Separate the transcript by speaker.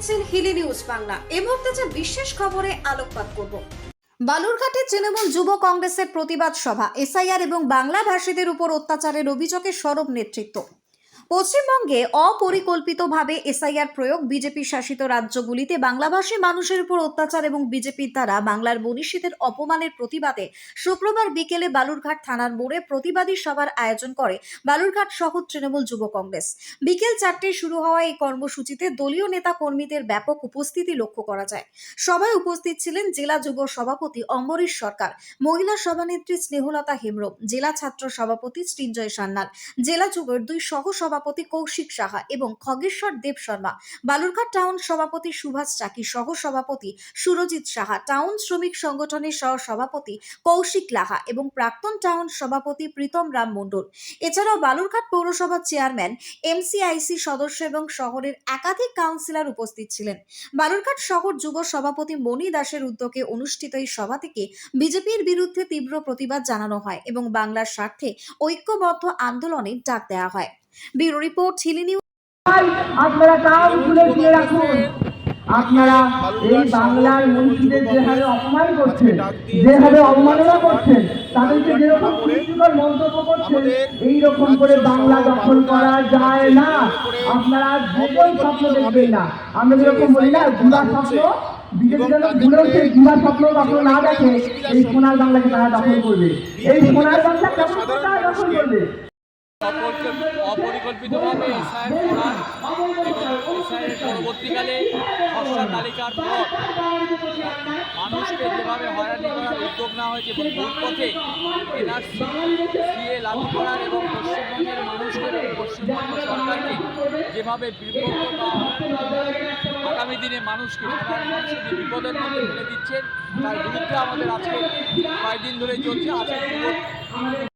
Speaker 1: দেখছেন হিলি নিউজ বাংলা। এ মুহূর্তে যে বিশেষ খবরে আলোকপাত করব। বালুরঘাটে তৃণমূল যুব কংগ্রেসের প্রতিবাদ সভা। এসআইআর এবং বাংলা ভাষীদের উপর অত্যাচারের অভিযোগে সরব নেতৃত্ব। পশ্চিমবঙ্গে অপরিকল্পিতভাবে এসআইআর প্রয়োগ বিজেপি শাসিত রাজ্যগুলিতে বাংলাভাষী মানুষের উপর অত্যাচার এবং বিজেপির দ্বারা বাংলার মনীষীদের অপমানের প্রতিবাদে শুক্রবার বিকেলে বালুরঘাট থানার মোড়ে প্রতিবাদী সভার আয়োজন করে বালুরঘাট শহর তৃণমূল যুব কংগ্রেস। বিকেল চারটায় শুরু হওয়া এই কর্মসূচিতে দলীয় নেতা কর্মীদের ব্যাপক উপস্থিতি লক্ষ্য করা যায়। সভায় উপস্থিত ছিলেন জেলা যুব সভাপতি অম্বরীশ সরকার, মহিলা সভানেত্রী স্নেহলতা হেমব্রম, জেলা ছাত্র সভাপতি সৃঞ্জয় সান্যাল, জেলা যুবের দুই সহ সভাপতি কৌশিক সাহা এবং খগেশ্বর দেব শর্মা। বালুরঘাট টাউন সভাপতি সুভাষ চাকি সহ সভাপতি সুরজিৎ সাহা, টাউন শ্রমিক সংগঠনের সহ সভাপতি কৌশিক লাহা এবং প্রাক্তন টাউন সভাপতি প্রীতম রাম মণ্ডল। এছাড়াও বালুরঘাট পৌরসভার চেয়ারম্যান, এমসিআইসি সদস্য এবং শহরের একাধিক কাউন্সিলর উপস্থিত ছিলেন। বালুরঘাট শহর যুব সভাপতি মণি দাসের উদ্যোগে অনুষ্ঠিত এই সভা থেকে বিজেপির বিরুদ্ধে তীব্র প্রতিবাদ জানানো হয় এবং বাংলার স্বার্থে ঐক্যবদ্ধ আন্দোলনের ডাক দেওয়া হয়। Bureau report, Hili news.
Speaker 2: আপনারা কান খুলে দিয়ে রাখুন। আপনারা এই বাংলার মনীষীদের যেভাবে অপমান করছেন, যেভাবে অবমাননা করছেন, তাদেরকে যেরকম কুরুচিকর মন্তব্য করছেন, এইরকম করে বাংলা দখল করা যায় না। আপনারা দুটোই স্বপ্ন দেখবেন না। আমরা যেরকম বলি না গুড়া স্বপ্ন এই সোনার বাংলাকে তারা দখল করবে। এই সোনার বাংলা দখল করবে?
Speaker 3: অপরিকল্পিতভাবে এসআইয়ের করার এবং এসআইয়ের পরবর্তীকালে খসড়া তালিকার পর মানুষকে যেভাবে হয়রানি করার উদ্যোগ নেওয়া হয়েছে এবং পথে এনআরসি সিএ লাগু করার এবং পশ্চিমবঙ্গের মানুষকে পশ্চিমবঙ্গ সরকারকে যেভাবে বিভক্ত আগামী দিনে মানুষকে সাধারণ বিপদের মধ্যে ফেলে দিচ্ছেন, তার বিরুদ্ধে আমাদের আজকে কয়েকদিন ধরে চলছে। আজকে